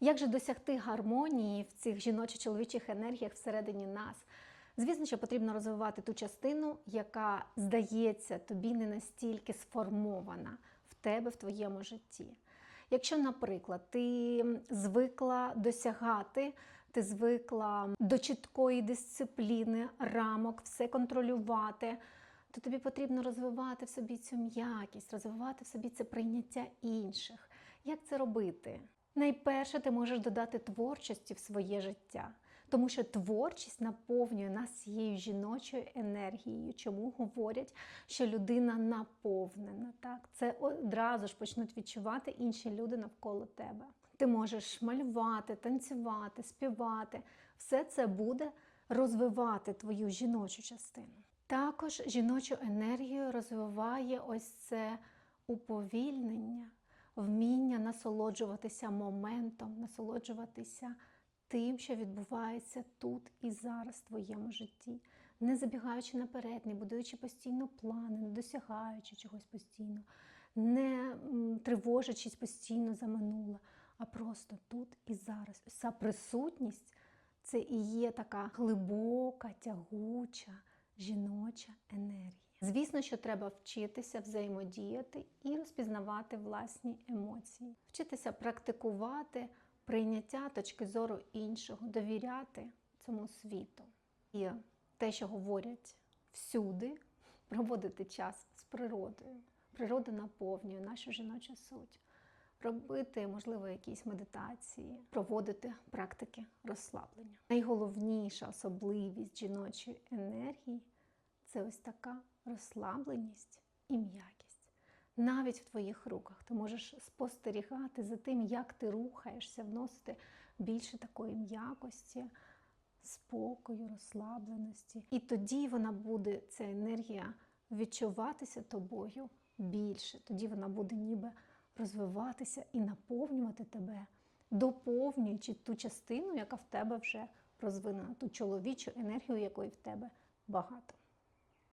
Як же досягти гармонії в цих жіночо-чоловічих енергіях всередині нас? Звісно, що потрібно розвивати ту частину, яка здається тобі не настільки сформована в тебе в твоєму житті. Якщо, наприклад, ти звикла досягати, ти звикла до чіткої дисципліни, рамок, все контролювати, то тобі потрібно розвивати в собі цю м'якість, розвивати в собі це прийняття інших. Як це робити? Найперше, ти можеш додати творчості в своє життя, тому що творчість наповнює нас цією жіночою енергією. Чому говорять, що людина наповнена? Так, це одразу ж почнуть відчувати інші люди навколо тебе. Ти можеш малювати, танцювати, співати. Все це буде розвивати твою жіночу частину. Також жіночу енергію розвиває ось це уповільнення, вміння насолоджуватися моментом, насолоджуватися тим, що відбувається тут і зараз в твоєму житті, не забігаючи наперед, не будуючи постійно плани, не досягаючи чогось постійно, не тривожачись постійно за минуле, а просто тут і зараз. Ця присутність це і є така глибока, тягуча жіноча енергія. Звісно, що треба вчитися взаємодіяти і розпізнавати власні емоції, вчитися практикувати прийняття точки зору іншого, довіряти цьому світу. І те, що говорять всюди, проводити час з природою. Природа наповнює нашу жіночу суть. Робити, можливо, якісь медитації, проводити практики розслаблення. Найголовніша особливість жіночої енергії це ось така розслабленість і м'якість. Навіть в твоїх руках ти можеш спостерігати за тим, як ти рухаєшся, вносити більше такої м'якості, спокою, розслабленості. І тоді вона буде, ця енергія, відчуватися тобою більше. Тоді вона буде ніби розвиватися і наповнювати тебе, доповнюючи ту частину, яка в тебе вже розвинена, ту чоловічу енергію, якої в тебе багато.